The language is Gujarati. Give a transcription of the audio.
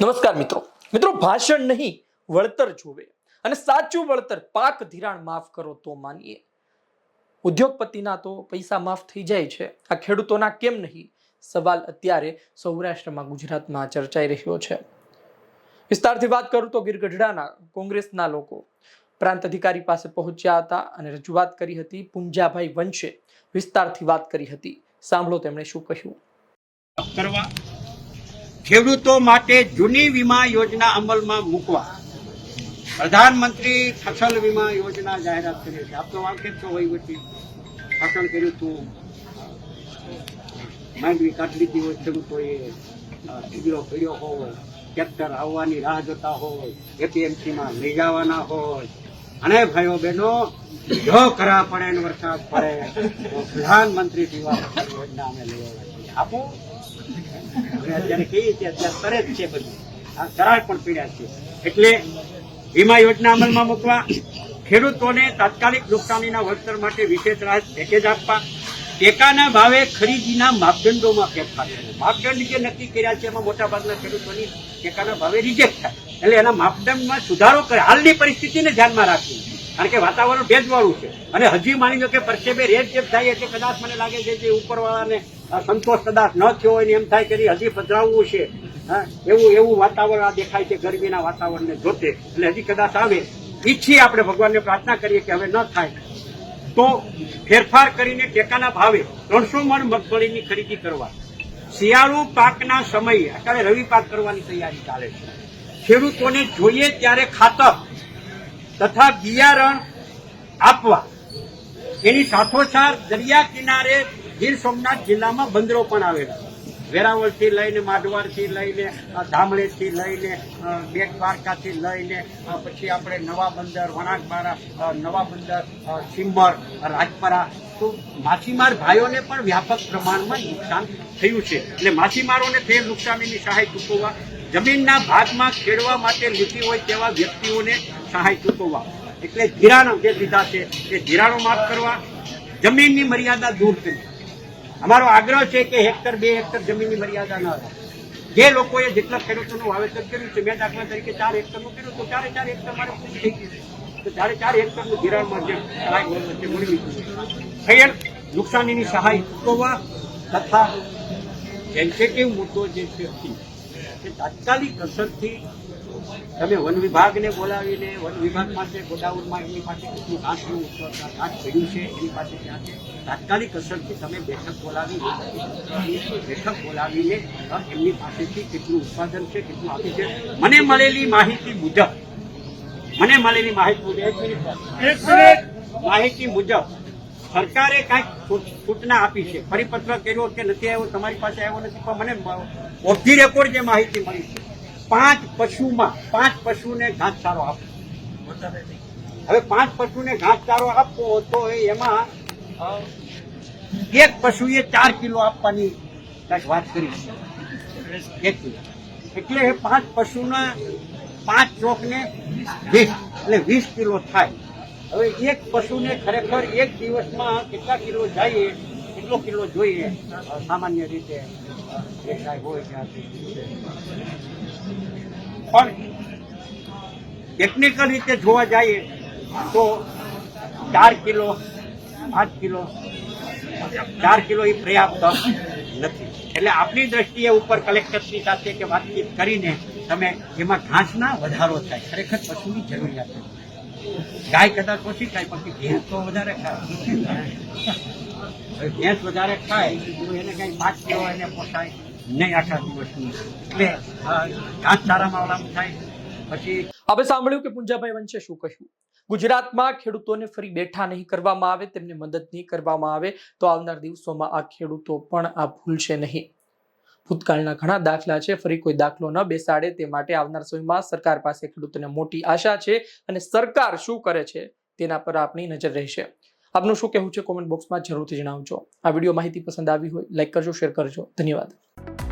નમસ્કાર મિત્રો. મિત્રો, ભાષણ નહીં, વળતર જોવે. અને સાચું વળતર પાક ધિરાણ માફ કરો તો માનીએ. ઉદ્યોગપતિના તો પૈસા માફ થઈ જાય છે. આ ખેડૂતોના કેમ નહીં? સવાલ અત્યારે સૌરાષ્ટ્રમાં ગુજરાતમાં ચર્ચાઈ રહ્યો છે. વિસ્તારથી વાત કરું તો ગીરગઢડાના કોંગ્રેસના લોકો પ્રાંત અધિકારી પાસે પહોંચ્યા હતા અને રજૂઆત કરી હતી પુંજાભાઈ વંશે વિસ્તારથી વાત કરી હતી. સાંભળો તેમણે શું કહ્યું. કરવા ખેડૂતો માટે જૂની વીમા યોજના અમલમાં મૂકવા. પ્રધાનમંત્રી ફસલ વીમા યોજના જાહેરાત કરી છે. આપ તો છો વહીવટી? ફસલ કર્યું હતું માંડવી કાઢી લીધી હોય, ખેડૂતોએ સીડીઓ પીડ્યો હોય, ટ્રેક્ટર આવવાની રાહ જોતા હોય એપીએમસીમાં લઈ જવાના હોય. અને ભાઈઓ બહેનો, જો કરા પડે ને વરસાદ પડે, તો પ્રધાનમંત્રી જીવા યોજના અમે લઈ આવ્યા છીએ. આપો અત્યારે કહીએ છીએ, અત્યારે કરે છે બધું. આ કરાર પણ પીડ્યા છે. એટલે વીમા યોજના અમલમાં મૂકવા, ખેડૂતોને તાત્કાલિક નુકસાનીના વળતર માટે વિશેષ રાહત પેકેજ આપવા, ટેકાના ભાવે ખરીદીના માપદંડોમાં ફેરફાર કરવો. માપદંડ જે નક્કી કર્યા છે, એમાં મોટાભાગના ખેડૂતોની ટેકાના ભાવે રિજેક્ટ થાય. એટલે એના માપદંડમાં સુધારો કરે. હાલની પરિસ્થિતિને ધ્યાનમાં રાખી કારણ કે વાતાવરણ ભેજવાળું છે. અને હજી માની લો કે પરસેબે રેટ જેમ થાય એટલે કદાચ મને લાગે છે કે ઉપરવાળાને સંતોષ કદાચ ન થયો હોય એમ થાય કે હજી પધરાવવું છે. હા, એવું એવું વાતાવરણ આ દેખાય છે ગરમીના વાતાવરણને જોતે. એટલે હજી કદાચ આવે. ઈચ્છીએ આપણે ભગવાનને પ્રાર્થના કરીએ કે હવે ન થાય. તો ફેરફાર કરીને ટેકાના ભાવે ત્રણસો મણ મગફળીની ખરીદી કરવા. શિયાળુ પાકના સમયે અત્યારે રવિ પાક કરવાની તૈયારી ચાલે છે. ખેડૂતોને જોઈએ ત્યારે ખાતર તથા બિયારણ આપવા. એની સાથોસાથ દરિયા કિનારે ગીર સોમનાથ જિલ્લામાં બંદરો પણ આવેલા. વેરાવળથી લઈને માઢવાડથી લઈને અ, ધામણેથી લઈને બેટ દ્વારકાથી લઈને પછી આપણે નવા બંદર વણાકબારા નવા બંદર સિમ્મર રાજપરા. તો માછીમાર ભાઈઓને પણ વ્યાપક પ્રમાણમાં નુકસાન થયું છે. એટલે માછીમારોને થયેલ નુકસાનીની સહાય ચૂકવવા જમીનના ભાગમાં ખેડવા માટે લીધી હોય તેવા વ્યક્તિઓને સહાય ચૂકવવા. એટલે ધિરાણો જે લીધા છે, એ ધિરાણો માફ કરવા, જમીનની મર્યાદા દૂર કરી. અમારો આગ્રહ છે કે હેક્ટર, બે હેક્ટર જમીનની મર્યાદા ન રહે. જે લોકોએ જેટલા ખેડૂતોનું વાવેતર કર્યું છે, મેં દાખલા તરીકે ચાર હેક્ટરનું કર્યું તો ચારે ચાર હેક્ટર મારે પૂરી થઈ ગયું તો ચારે ચાર હેક્ટરનું ધિરાણમાં જે વચ્ચે મળવી થયેલ નુકસાનીની સહાય ચૂકવવા તથા સેન્સેટિવ મુદ્દો જે છે હતી તાત્કાલિક અસરથી તમે વન વિભાગને બોલાવીને વન વિભાગ પાસે ગોડાઉનમાં એમની પાસે કેટલું ઘાસનું ઘાસ પડ્યું છે એની પાસે ત્યાં છે? તાત્કાલિક અસરથી તમે બેઠક બોલાવી બેઠક બોલાવીને એમની પાસેથી કેટલું ઉત્પાદન છે કેટલું આપ્યું છે? મને મળેલી માહિતી મુજબ મને મળેલી માહિતી મુજબ એક મિનિટ માહિતી મુજબ સરકારે કાંઈક સૂચના આપી છે પરિપત્ર કર્યો કે નથી આવ્યો તમારી પાસે આવ્યો નથી પણ મને ઓફ ધી રેકોર્ડ જે માહિતી મળી છે. પાંચ પશુમાં, પાંચ પશુને ઘાસચારો આપો. હવે પાંચ પશુને ઘાસચારો આપવો તો એમાં એક પશુએ ચાર કિલો આપવાની કાંઈક વાત કરી. એક કિલો. એટલે પાંચ પશુના પાંચ ચોકને વીસ, એટલે વીસ કિલો થાય. હવે એક પશુને ખરેખર એક દિવસમાં કેટલા કિલો જાય કેટલો કિલો જોઈએ? સામાન્ય રીતે હોય પણ ટેકનિકલ રીતે જોવા જઈએ તો ચાર કિલો, પાંચ કિલો, ચાર કિલો એ પર્યાપ્ત નથી. એટલે આપણી દ્રષ્ટિએ ઉપર કલેક્ટરની સાથે કે વાતચીત કરીને તમે એમાં ઘાસના વધારો થાય. ખરેખર પશુની જરૂરિયાત છે ગાય કદાચ ઓછી ખાય, પછી ભેંસ તો વધારે ખાય. ભેંસ વધારે ખાય, તો એને કઈ પાક કિલો એને પોસાય નહીં આખા દિવસની. એટલે ઘાસચારામાં ઓલામાં થાય, પછી હવે સાંભળ્યું કે પુંજાભાઈ વંશે શું કહ્યું? ગુજરાતમાં ખેડૂતોને ફરી બેઠા નહીં કરવામાં આવે, તેમને મદદ નહીં કરવામાં આવે, તો આવનાર દિવસોમાં આ ખેડૂતો પણ આ ભૂલશે નહીં. ભૂતકાળના ઘણા દાખલા છે. ફરી કોઈ દાખલો ન બેસાડે તે માટે આવનાર સમયમાં સરકાર પાસે ખેડૂતોને મોટી આશા છે અને સરકાર શું કરે છે તેના પર આપણી નજર રહેશે. આપનું શું કહેવું છે કોમેન્ટ બોક્સમાં જરૂરથી જણાવજો. આ વીડિયો માહિતી પસંદ આવી હોય, લાઈક કરજો, શેર કરજો. ધન્યવાદ.